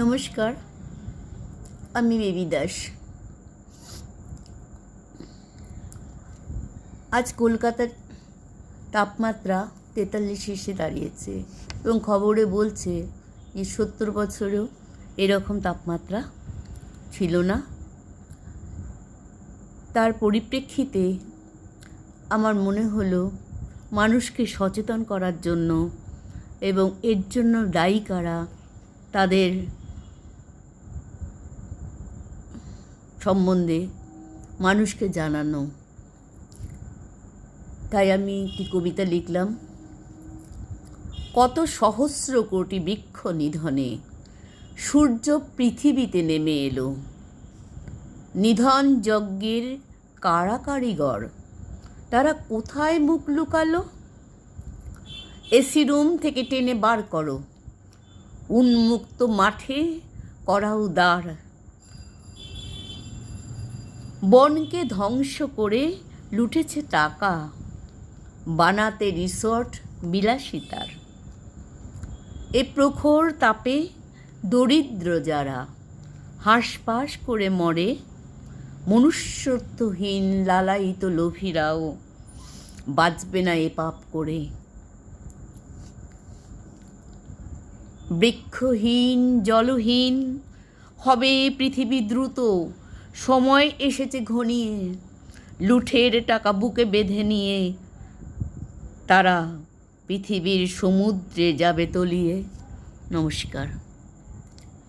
নমস্কার, আমি বেবি দাস। আজ কলকাতার তাপমাত্রা তেতাল্লিশ এসে দাঁড়িয়েছে এবং খবরে বলছে যে সত্তর বছরেও এরকম তাপমাত্রা ছিল না। তার পরিপ্রেক্ষিতে আমার মনে হলো মানুষকে সচেতন করার জন্য এবং এর জন্য দায়ী কারা তাদের সম্বন্ধে মানুষকে জানানো। তাই আমি একটি কবিতা লিখলাম, কত সহস্র কোটি বৃক্ষ নিধনে, সূর্য পৃথিবীতে নেমে এলো। নিধন যজ্ঞের কারা কারিগর তারা কোথায় মুখ লুকালো? এসি রুম থেকে টেনে বার করো, উন্মুক্ত মাঠে করা উদার বনকে ধ্বংস করে লুটেছে টাকা। বানাতে রিসর্ট বিলাসিতার। এ প্রখর তাপে দরিদ্র যারা হাঁসপাস করে মরে, মনুষ্যত্বহীন লালায়িত লোভীরাও বাঁচবে না এ পাপ করে। বৃক্ষহীন, জলহীন হবে পৃথিবী দ্রুত। সময় এসেছে ঘনিয়ে লুঠের টাকা বুকে বেঁধে নিয়ে। তারা পৃথিবীর সমুদ্রে যাবে তলিয়ে। নমস্কার।